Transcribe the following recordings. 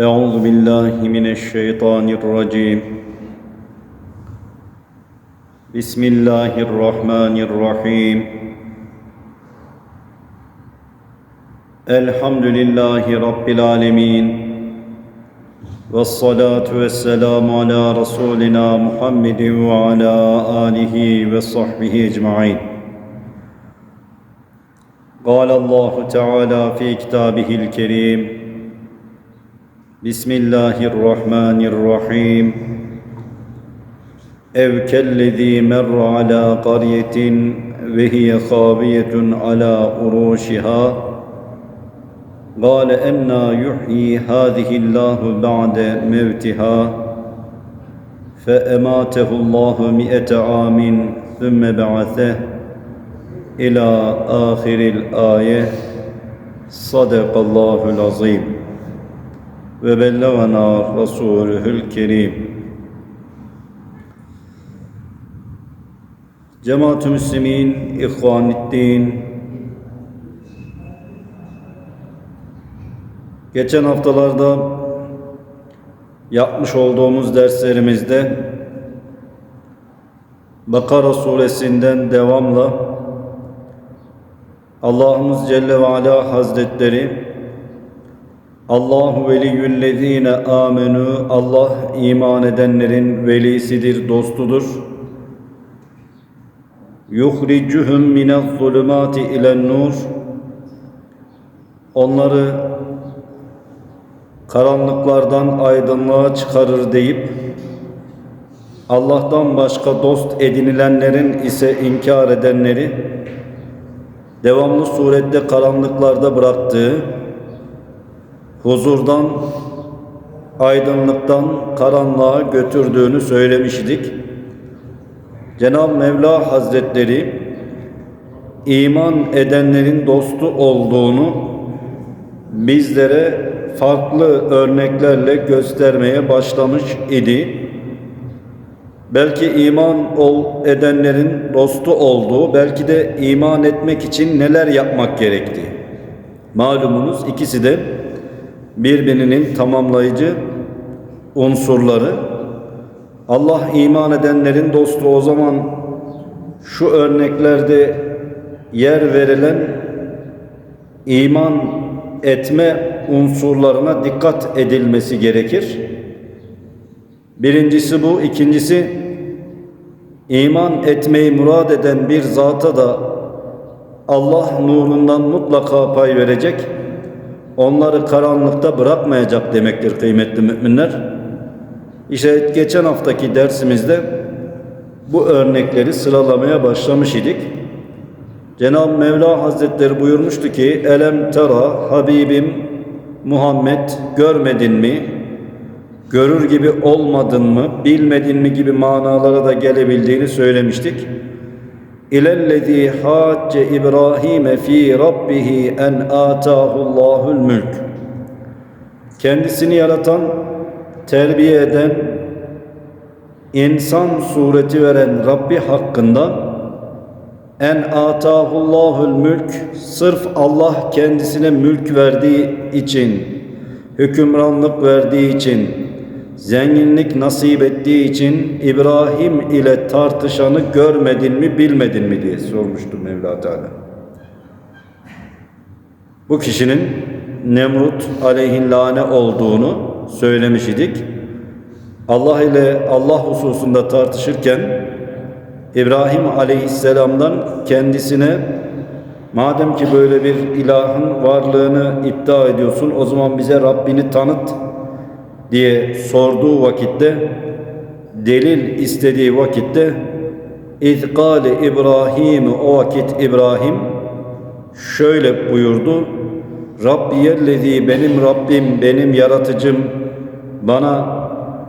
أعوذ بالله من الشيطان الرجيم بسم الله الرحمن الرحيم الحمد لله رب العالمين والصلاة والسلام على رسولنا محمد وعلى آله وصحبه أجمعين قال الله تعالى في كتابه الكريم بسم الله الرحمن الرحيم أو كالذي مر على قرية وهي خاوية على عروشها قال أنا يحيي هذه الله بعد موتها فأماته الله مئة عام ثم بعثه إلى آخر الآية صدق الله العظيم وبلغنا رسوله الكريم Cemaat-ü Müslümin, İhvanüddin, geçen haftalarda yapmış olduğumuz derslerimizde Bakara suresinden devamla Allah'ımız Celle ve Ala Hazretleri Allahu veliyyüllezine amenu Allah iman edenlerin velisidir, dostudur. Yuhricuhum minez zulümati ilen nur Onları karanlıklardan aydınlığa çıkarır deyip Allah'tan başka dost edinilenlerin ise inkar edenleri devamlı surette karanlıklarda bıraktığı huzurdan aydınlıktan karanlığa götürdüğünü söylemiştik. Cenab-ı Mevla Hazretleri iman edenlerin dostu olduğunu bizlere farklı örneklerle göstermeye başlamış idi. Belki iman ol edenlerin dostu olduğu, belki de iman etmek için neler yapmak gerektiği. Malumunuz ikisi de birbirinin tamamlayıcı unsurları. Allah iman edenlerin dostu o zaman şu örneklerde yer verilen iman etme unsurlarına dikkat edilmesi gerekir. Birincisi bu, ikincisi iman etmeyi murad eden bir zata da Allah nurundan mutlaka pay verecek. Onları karanlıkta bırakmayacak demektir kıymetli müminler. İşte geçen haftaki dersimizde bu örnekleri sıralamaya başlamış idik. Cenab-ı Mevla Hazretleri buyurmuştu ki Elem tera Habibim Muhammed görmedin mi? Görür gibi olmadın mı? Bilmedin mi gibi manalara da gelebildiğini söylemiştik. İlellezî hacce İbrahim fi rabbihi en atâhullâhul mülk. Kendisini yaratan, terbiye eden, insan sureti veren Rabbi hakkında en atahullahul mülk sırf Allah kendisine mülk verdiği için hükümranlık verdiği için zenginlik nasip ettiği için İbrahim ile tartışanı görmedin mi bilmedin mi diye sormuştu Mevla Teala. Bu kişinin Nemrut aleyhillâne olduğunu söylemiş idik. Allah ile Allah hususunda tartışırken İbrahim aleyhisselamdan kendisine madem ki böyle bir ilahın varlığını iddia ediyorsun o zaman bize Rabbini tanıt diye sorduğu vakitte delil istediği vakitte İzgâle İbrahim o vakit İbrahim şöyle buyurdu Rabbiyellezî benim Rabbim benim yaratıcım bana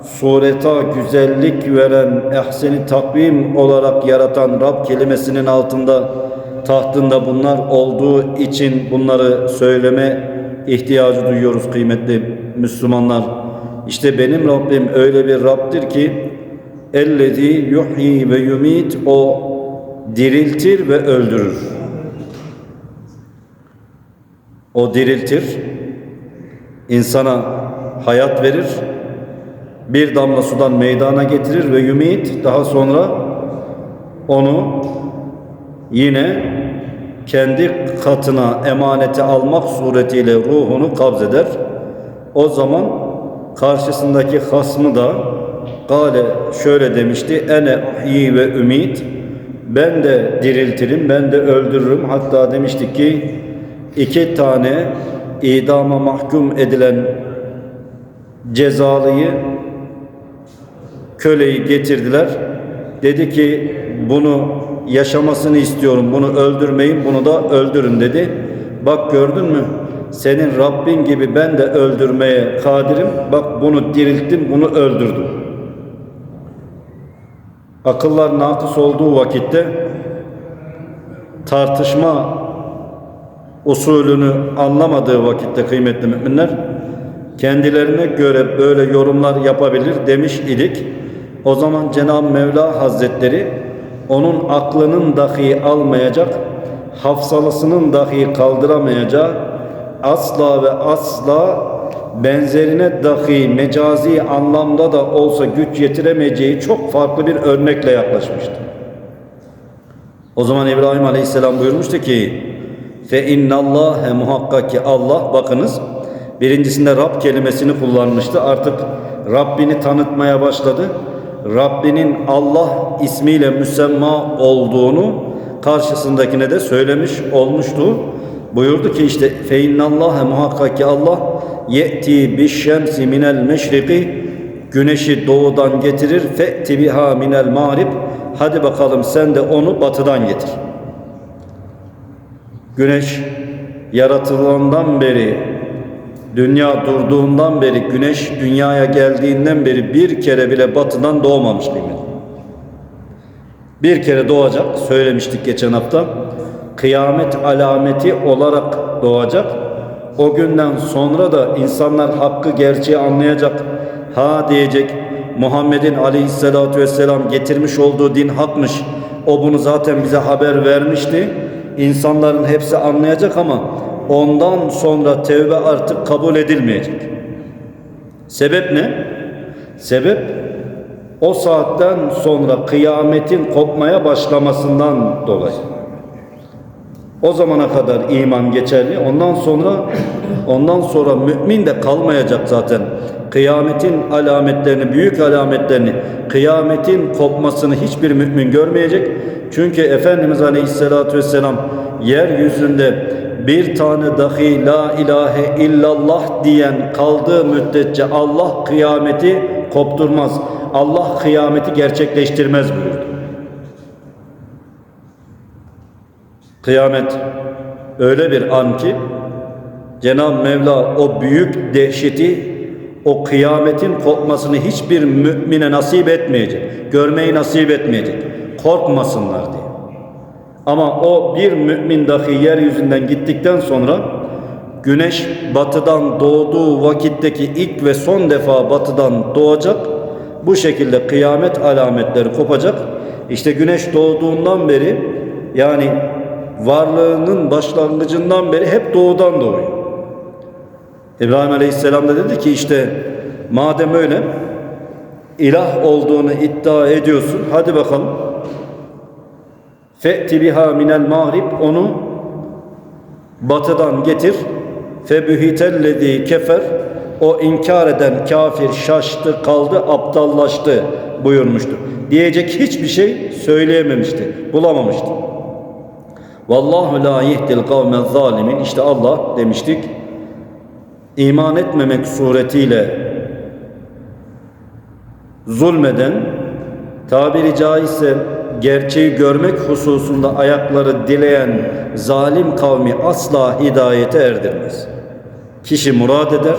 sureta güzellik veren ehseni takvim olarak yaratan Rab kelimesinin altında tahtında bunlar olduğu için bunları söyleme ihtiyacı duyuyoruz kıymetli Müslümanlar. İşte benim Rabbim öyle bir Rabbdir ki ellezî yuhyi ve yumit o diriltir ve öldürür. O diriltir, insana hayat verir. Bir damla sudan meydana getirir ve yumit daha sonra onu yine kendi katına emaneti almak suretiyle ruhunu kabzeder. O zaman karşısındaki hasmı da Gale şöyle demişti. Ene ahyi ve ümit. Ben de diriltirim, ben de öldürürüm. Hatta demiştik ki iki tane idama mahkum edilen cezalıyı köleyi getirdiler. Dedi ki bunu yaşamasını istiyorum. Bunu öldürmeyin, bunu da öldürün dedi. Bak gördün mü? Senin Rabbin gibi ben de öldürmeye kadirim. Bak bunu dirilttim, bunu öldürdüm. Akıllar nakıs olduğu vakitte tartışma usulünü anlamadığı vakitte kıymetli müminler kendilerine göre böyle yorumlar yapabilir demiş idik. O zaman Cenab-ı Mevla Hazretleri onun aklının dahi almayacak, hafsalasının dahi kaldıramayacağı, asla ve asla benzerine dahi mecazi anlamda da olsa güç yetiremeyeceği çok farklı bir örnekle yaklaşmıştı. O zaman İbrahim Aleyhisselam buyurmuştu ki fe innallâhe muhakkak ki Allah bakınız birincisinde Rab kelimesini kullanmıştı. Artık Rabbini tanıtmaya başladı. Rabbinin Allah ismiyle müsemma olduğunu karşısındakine de söylemiş olmuştu. Buyurdu ki işte fe innallâhe muhakkak ki Allah ye'ti bişşemsi minel meşriki güneşi doğudan getirir fe'ti biha minel mağrib hadi bakalım sen de onu batıdan getir. Güneş yaratılandan beri dünya durduğundan beri güneş dünyaya geldiğinden beri bir kere bile batıdan doğmamış kıymet. Bir kere doğacak söylemiştik geçen hafta. Kıyamet alameti olarak doğacak. O günden sonra da insanlar hakkı gerçeği anlayacak. Ha diyecek Muhammed'in aleyhissalatü vesselam getirmiş olduğu din hakmış. O bunu zaten bize haber vermişti. İnsanların hepsi anlayacak ama ondan sonra tevbe artık kabul edilmeyecek. Sebep ne? Sebep o saatten sonra kıyametin kopmaya başlamasından dolayı. O zamana kadar iman geçerli. Ondan sonra ondan sonra mümin de kalmayacak zaten. Kıyametin alametlerini, büyük alametlerini, kıyametin kopmasını hiçbir mümin görmeyecek. Çünkü Efendimiz Aleyhisselatü Vesselam yeryüzünde bir tane dahi la ilahe illallah diyen kaldığı müddetçe Allah kıyameti kopturmaz. Allah kıyameti gerçekleştirmez buyurdu. Kıyamet öyle bir an ki Cenab-ı Mevla o büyük dehşeti o kıyametin kopmasını hiçbir mümine nasip etmeyecek. Görmeyi nasip etmeyecek. Korkmasınlar diye. Ama o bir mümin dahi yeryüzünden gittikten sonra güneş batıdan doğduğu vakitteki ilk ve son defa batıdan doğacak. Bu şekilde kıyamet alametleri kopacak. İşte güneş doğduğundan beri yani varlığının başlangıcından beri hep doğudan doğuyor. İbrahim Aleyhisselam da dedi ki işte madem öyle ilah olduğunu iddia ediyorsun hadi bakalım fe'ti biha minel mağrib onu batıdan getir febühitellezi kefer o inkar eden kafir şaştı kaldı aptallaştı buyurmuştu. Diyecek hiçbir şey söyleyememişti bulamamıştı. Vallahu la yihdil kavmel zalimin. İşte Allah demiştik. iman etmemek suretiyle zulmeden tabiri caizse gerçeği görmek hususunda ayakları dileyen zalim kavmi asla hidayete erdirmez. Kişi murad eder,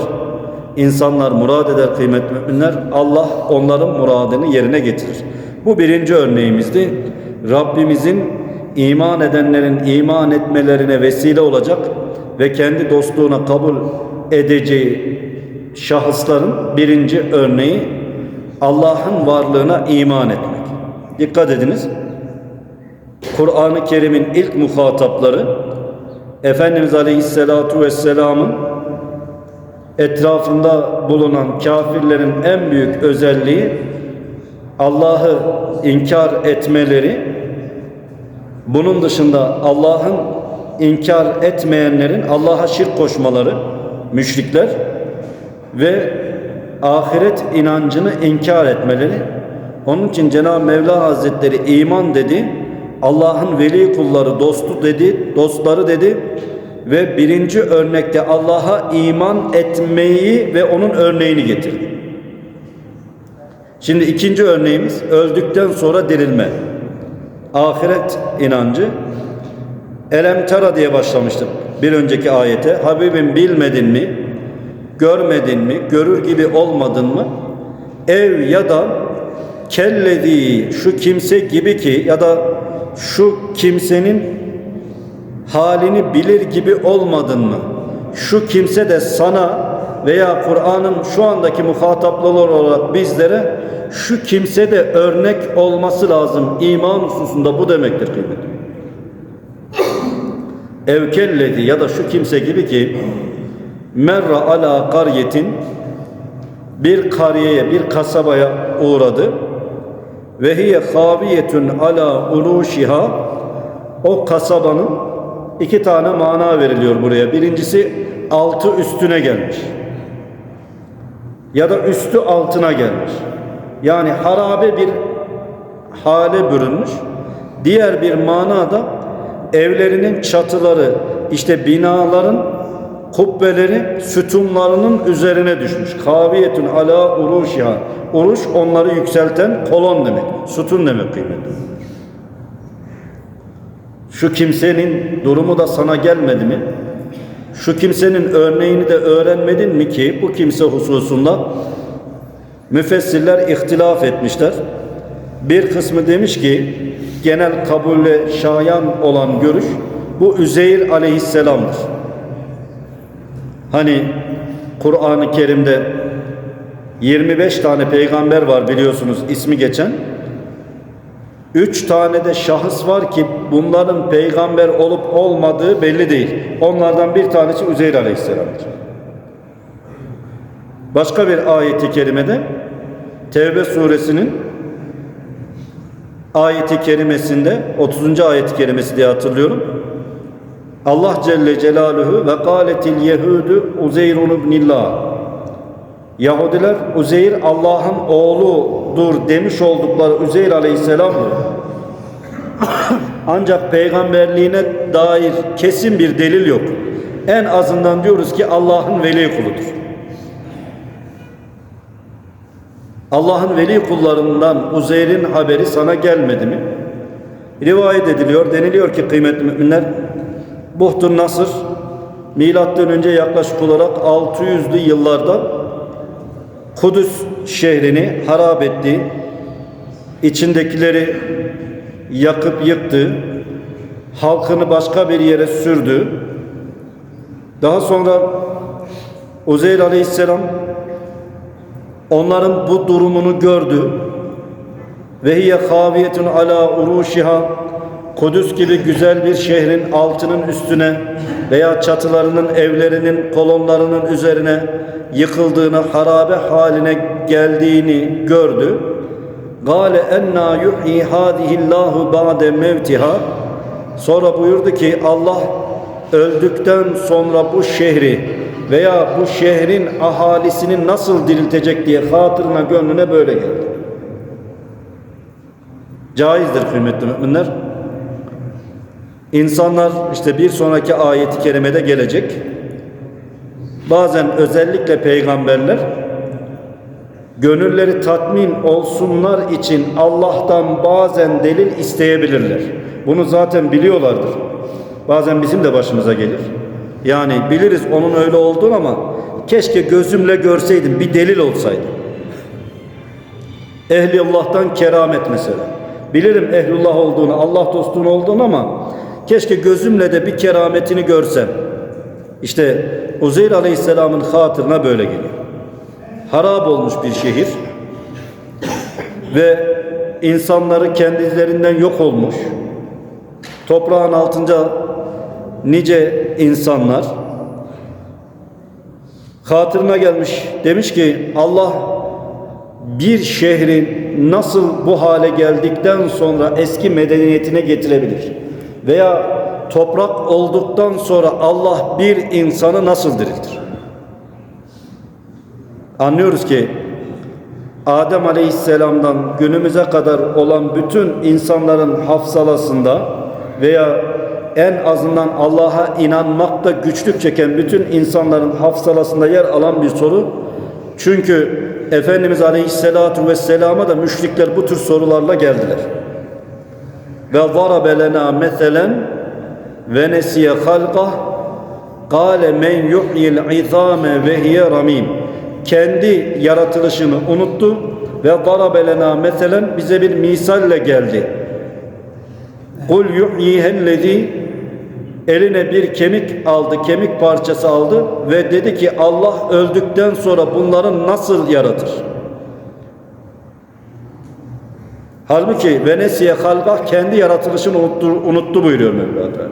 insanlar murad eder kıymetli müminler. Allah onların muradını yerine getirir. Bu birinci örneğimizdi. Rabbimizin iman edenlerin iman etmelerine vesile olacak ve kendi dostluğuna kabul edeceği şahısların birinci örneği Allah'ın varlığına iman etmek. Dikkat ediniz. Kur'an-ı Kerim'in ilk muhatapları Efendimiz Aleyhisselatu Vesselam'ın etrafında bulunan kafirlerin en büyük özelliği Allah'ı inkar etmeleri, bunun dışında Allah'ın inkar etmeyenlerin Allah'a şirk koşmaları, müşrikler ve ahiret inancını inkar etmeleri. Onun için Cenab-ı Mevla Hazretleri iman dedi, Allah'ın veli kulları dostu dedi, dostları dedi ve birinci örnekte Allah'a iman etmeyi ve onun örneğini getirdi. Şimdi ikinci örneğimiz öldükten sonra dirilme. Ahiret inancı. Elem tera diye başlamıştık bir önceki ayete. Habibim bilmedin mi? Görmedin mi? Görür gibi olmadın mı? Ev ya da kellediği şu kimse gibi ki ya da şu kimsenin halini bilir gibi olmadın mı? Şu kimse de sana veya Kur'an'ın şu andaki muhatapları olarak bizlere şu kimse de örnek olması lazım. İman hususunda bu demektir kıymetli. Evkelledi ya da şu kimse gibi ki merra ala karyetin bir kariyeye, bir kasabaya uğradı ve hiye haviyetun ala uruşiha o kasabanın iki tane mana veriliyor buraya. Birincisi altı üstüne gelmiş. Ya da üstü altına gelmiş. Yani harabe bir hale bürünmüş. Diğer bir manada evlerinin çatıları, işte binaların kubbeleri sütunlarının üzerine düşmüş. Kaviyetun ala uruşiha. Uruş onları yükselten kolon demek. Sütun demek kıymetli. Şu kimsenin durumu da sana gelmedi mi? Şu kimsenin örneğini de öğrenmedin mi ki bu kimse hususunda müfessirler ihtilaf etmişler. Bir kısmı demiş ki genel kabulle şayan olan görüş bu Üzeyr aleyhisselamdır. Hani Kur'an-ı Kerim'de 25 tane peygamber var biliyorsunuz ismi geçen. Üç tane de şahıs var ki bunların peygamber olup olmadığı belli değil. Onlardan bir tanesi Üzeyr Aleyhisselam'dır. Başka bir ayeti kerimede Tevbe suresinin ayeti kerimesinde 30. ayeti kerimesi diye hatırlıyorum. Allah Celle Celaluhu ve kâletil yehudu Uzeyrun ibnillah Yahudiler Uzeyr Allah'ın oğludur demiş oldukları Uzeyr Aleyhisselam'dır. Ancak peygamberliğine dair kesin bir delil yok. En azından diyoruz ki Allah'ın veli kuludur. Allah'ın veli kullarından Uzeyr'in haberi sana gelmedi mi? Rivayet ediliyor, deniliyor ki kıymetli müminler Buhtun Nasır milattan önce yaklaşık olarak 600'lü yıllarda Kudüs şehrini harap etti. içindekileri yakıp yıktı. Halkını başka bir yere sürdü. Daha sonra Uzeyr Aleyhisselam onların bu durumunu gördü. Ve hiye haviyetun ala uruşiha Kudüs gibi güzel bir şehrin altının üstüne veya çatılarının, evlerinin, kolonlarının üzerine yıkıldığını, harabe haline geldiğini gördü. Gale enna yuhyi hadihillahu ba'de mevtiha. Sonra buyurdu ki Allah öldükten sonra bu şehri veya bu şehrin ahalisini nasıl diriltecek diye hatırına gönlüne böyle geldi. Caizdir kıymetli müminler. İnsanlar işte bir sonraki ayeti kerimede gelecek. Bazen özellikle peygamberler gönülleri tatmin olsunlar için Allah'tan bazen delil isteyebilirler. Bunu zaten biliyorlardır. Bazen bizim de başımıza gelir. Yani biliriz onun öyle olduğunu ama keşke gözümle görseydim bir delil olsaydı. Ehli Allah'tan keramet mesela. Bilirim ehlullah olduğunu, Allah dostun olduğunu ama keşke gözümle de bir kerametini görsem. İşte Uzeyr Aleyhisselam'ın hatırına böyle geliyor. Harap olmuş bir şehir ve insanları kendilerinden yok olmuş. Toprağın altında nice insanlar Hatırına gelmiş. Demiş ki Allah bir şehri nasıl bu hale geldikten sonra eski medeniyetine getirebilir? Veya toprak olduktan sonra Allah bir insanı nasıl diriltir? Anlıyoruz ki Adem Aleyhisselam'dan günümüze kadar olan bütün insanların hafsalasında veya en azından Allah'a inanmakta güçlük çeken bütün insanların hafsalasında yer alan bir soru. Çünkü Efendimiz Aleyhisselatu Vesselam'a da müşrikler bu tür sorularla geldiler. Ve zarabe lena meselen ve nesiye halqah Kale men yuhyil izame ve hiye ramim. Kendi yaratılışını unuttu ve darabelena meselen bize bir misalle geldi. Kul yuhyihellezi eline bir kemik aldı, kemik parçası aldı ve dedi ki Allah öldükten sonra bunları nasıl yaratır? Halbuki Venesiye halka kendi yaratılışını unuttu, unuttu buyuruyor Mevla Teala.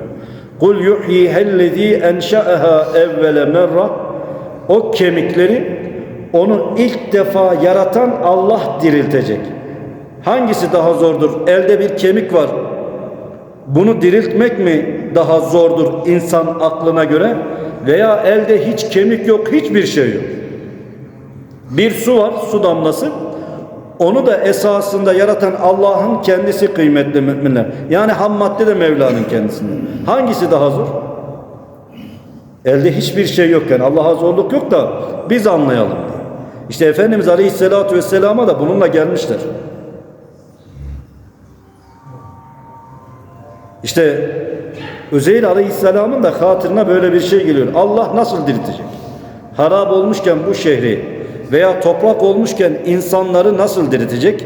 Kul yuhyihellezî enşa'aha evvele merra o kemikleri onu ilk defa yaratan Allah diriltecek. Hangisi daha zordur? Elde bir kemik var. Bunu diriltmek mi daha zordur insan aklına göre? Veya elde hiç kemik yok, hiçbir şey yok. Bir su var, su damlası. Onu da esasında yaratan Allah'ın kendisi kıymetli müminler. Yani ham madde de Mevla'nın kendisinde. Hangisi daha zor? Elde hiçbir şey yokken Allah'a zorluk yok da biz anlayalım. İşte Efendimiz Aleyhisselatü Vesselam'a da bununla gelmişler. İşte Üzeyr Aleyhisselam'ın da hatırına böyle bir şey geliyor. Allah nasıl diriltecek? Harap olmuşken bu şehri veya toprak olmuşken insanları nasıl diriltecek?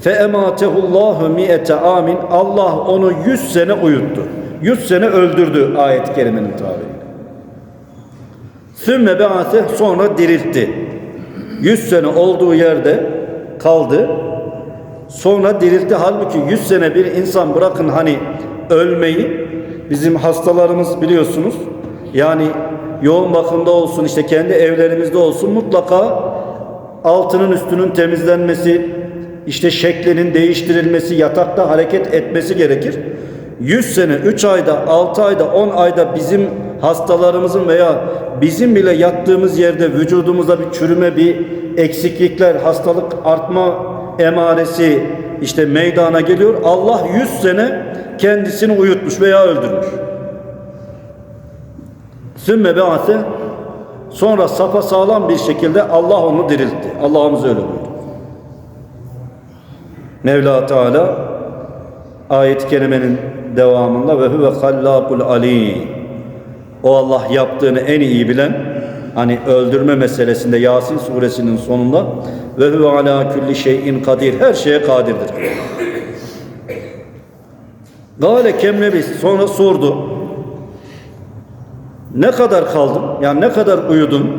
Fe ematehullahu mi'ete amin. Allah onu 100 sene uyuttu. 100 sene öldürdü ayet-i kerimenin tabiri. Sümme be'ate sonra diriltti. 100 sene olduğu yerde kaldı. Sonra diriltti. Halbuki 100 sene bir insan bırakın hani ölmeyi bizim hastalarımız biliyorsunuz. Yani yoğun bakımda olsun işte kendi evlerimizde olsun mutlaka altının üstünün temizlenmesi, işte şeklinin değiştirilmesi, yatakta hareket etmesi gerekir. 100 sene, 3 ayda, 6 ayda, 10 ayda bizim hastalarımızın veya bizim bile yattığımız yerde vücudumuzda bir çürüme, bir eksiklikler, hastalık artma emaresi işte meydana geliyor. Allah 100 sene kendisini uyutmuş veya öldürmüş. Sümme be'ase sonra sapa sağlam bir şekilde Allah onu diriltti. Allah'ımız öyle buyurdu. Mevla Teala ayet-i kerimenin devamında ve huve hallakul alim. O Allah yaptığını en iyi bilen hani öldürme meselesinde Yasin suresinin sonunda ve huve ala kulli şeyin kadir her şeye kadirdir. Gale kemlebis sonra sordu. Ne kadar kaldın? Yani ne kadar uyudun?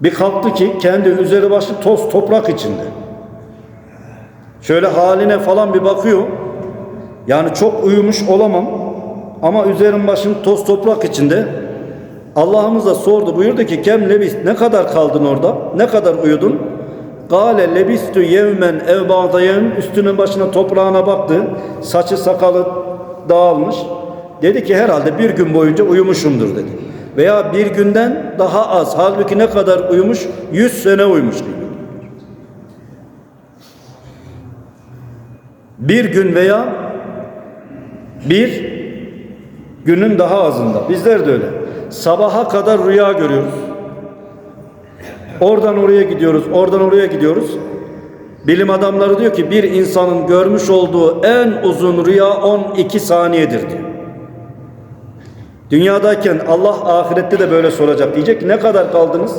Bir kalktı ki kendi üzeri başı toz toprak içinde. Şöyle haline falan bir bakıyor. Yani çok uyumuş olamam. Ama üzerim başım toz toprak içinde. Allah'ımız da sordu. Buyurdu ki kem lebis ne kadar kaldın orada? Ne kadar uyudun? Gale lebistu yevmen ev bağdayım. Üstünün başına toprağına baktı. Saçı sakalı dağılmış. Dedi ki herhalde bir gün boyunca uyumuşumdur dedi. Veya bir günden daha az. Halbuki ne kadar uyumuş? Yüz sene uyumuş diyor. Bir gün veya bir günün daha azında. Bizler de öyle. Sabaha kadar rüya görüyoruz. Oradan oraya gidiyoruz, oradan oraya gidiyoruz. Bilim adamları diyor ki bir insanın görmüş olduğu en uzun rüya 12 saniyedir diyor. Dünyadayken Allah ahirette de böyle soracak. Diyecek ne kadar kaldınız?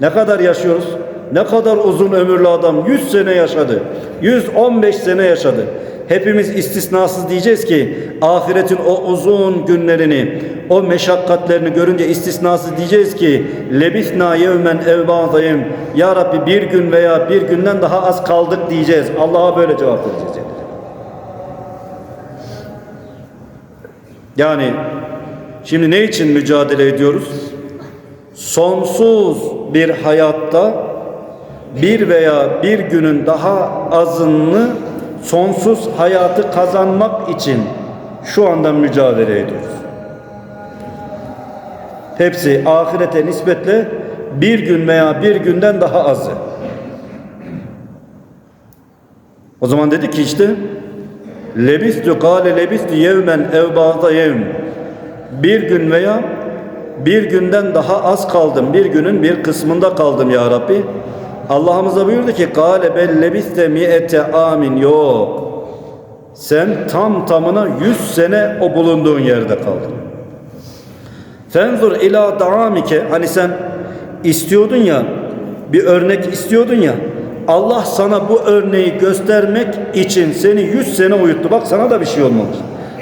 Ne kadar yaşıyoruz? Ne kadar uzun ömürlü adam 100 sene yaşadı. 115 sene yaşadı. Hepimiz istisnasız diyeceğiz ki ahiretin o uzun günlerini, o meşakkatlerini görünce istisnasız diyeceğiz ki lebisna yevmen evbadayım ya Rabbi bir gün veya bir günden daha az kaldık diyeceğiz. Allah'a böyle cevap vereceğiz. Yani şimdi ne için mücadele ediyoruz? sonsuz bir hayatta bir veya bir günün daha azını sonsuz hayatı kazanmak için şu anda mücadele ediyoruz. Hepsi ahirete nispetle bir gün veya bir günden daha azı. O zaman dedi ki işte lebistü kâle lebistü yevmen ev ba'da bir gün veya bir günden daha az kaldım. Bir günün bir kısmında kaldım ya Rabbi. Allah'ımız da buyurdu ki kâle bel lebiste mi'ete amin yok. Sen tam tamına yüz sene o bulunduğun yerde kaldın. Fenzur ila daamike hani sen istiyordun ya bir örnek istiyordun ya Allah sana bu örneği göstermek için seni 100 sene uyuttu. Bak sana da bir şey olmamış.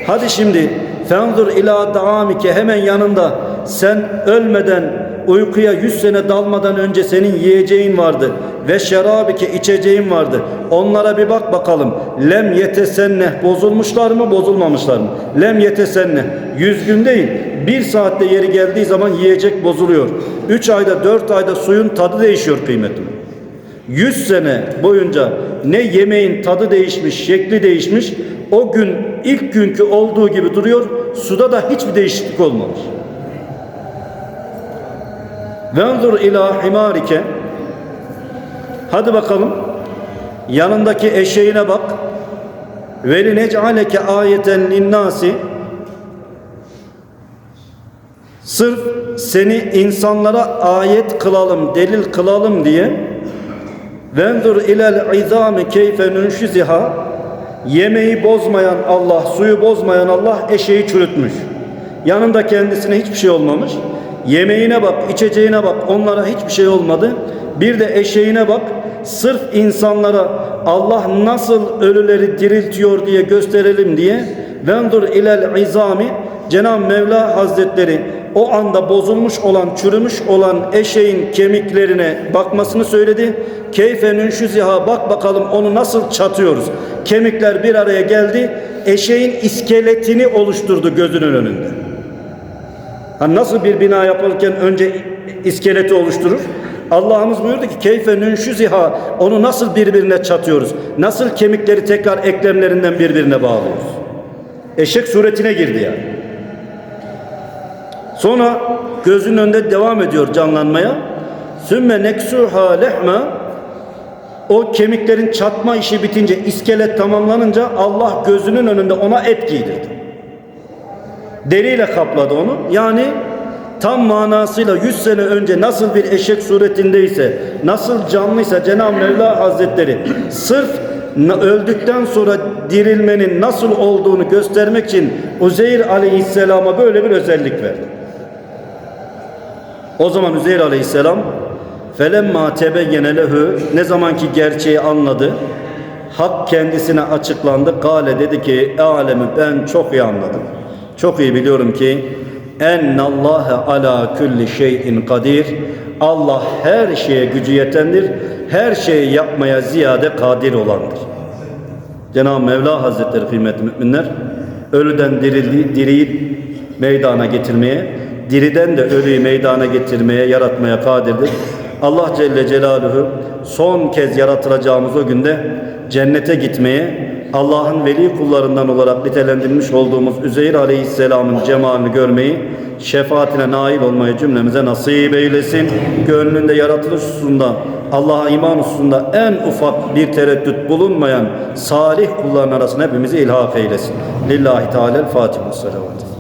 Hadi şimdi fenzur ila daamike hemen yanında sen ölmeden uykuya 100 sene dalmadan önce senin yiyeceğin vardı ve şerabike içeceğin vardı. Onlara bir bak bakalım. Lem yetesenneh bozulmuşlar mı bozulmamışlar mı? Lem yetesenneh 100 gün değil bir saatte yeri geldiği zaman yiyecek bozuluyor. 3 ayda 4 ayda suyun tadı değişiyor kıymetim. 100 sene boyunca ne yemeğin tadı değişmiş, şekli değişmiş, o gün ilk günkü olduğu gibi duruyor, suda da hiçbir değişiklik olmamış. Venzur ila himarike Hadi bakalım yanındaki eşeğine bak. Veli nec'aleke ayeten linnasi Sırf seni insanlara ayet kılalım, delil kılalım diye Venzur ilel izami keyfe nunşiziha Yemeği bozmayan Allah, suyu bozmayan Allah eşeği çürütmüş. Yanında kendisine hiçbir şey olmamış. Yemeğine bak, içeceğine bak, onlara hiçbir şey olmadı. Bir de eşeğine bak, sırf insanlara Allah nasıl ölüleri diriltiyor diye gösterelim diye Vendur ilel izami Cenab-ı Mevla Hazretleri o anda bozulmuş olan, çürümüş olan eşeğin kemiklerine bakmasını söyledi. Keyfenün şu ziha bak bakalım onu nasıl çatıyoruz. Kemikler bir araya geldi. Eşeğin iskeletini oluşturdu gözünün önünde. Hani nasıl bir bina yapılırken önce iskeleti oluşturur? Allah'ımız buyurdu ki keyfe nünşüziha onu nasıl birbirine çatıyoruz? Nasıl kemikleri tekrar eklemlerinden birbirine bağlıyoruz? Eşek suretine girdi yani. Sonra gözün önünde devam ediyor canlanmaya. Sümme neksuha lehme o kemiklerin çatma işi bitince, iskelet tamamlanınca Allah gözünün önünde ona et giydirdi. Deriyle kapladı onu. Yani tam manasıyla 100 sene önce nasıl bir eşek suretindeyse, nasıl canlıysa Cenab-ı Mevla Hazretleri sırf öldükten sonra dirilmenin nasıl olduğunu göstermek için Uzeyr Aleyhisselam'a böyle bir özellik verdi. O zaman Üzeyr Aleyhisselam felemma tebeyyene lehu ne zamanki gerçeği anladı hak kendisine açıklandı. Kale dedi ki alemi ben çok iyi anladım. Çok iyi biliyorum ki ennallâhe ala kulli şeyin kadir. Allah her şeye gücü yetendir. Her şeyi yapmaya ziyade kadir olandır. Cenab-ı Mevla Hazretleri kıymetli müminler ölüden dirildi, diriyi meydana getirmeye, diriden de ölüyü meydana getirmeye, yaratmaya kadirdir. Allah Celle Celaluhu son kez yaratılacağımız o günde cennete gitmeye, Allah'ın veli kullarından olarak nitelendirilmiş olduğumuz Üzeyr Aleyhisselam'ın cemalini görmeyi, şefaatine nail olmayı cümlemize nasip eylesin. Gönlünde yaratılış hususunda, Allah'a iman hususunda en ufak bir tereddüt bulunmayan salih kulların arasına hepimizi ilhak eylesin. Lillahi Teala Fatiha.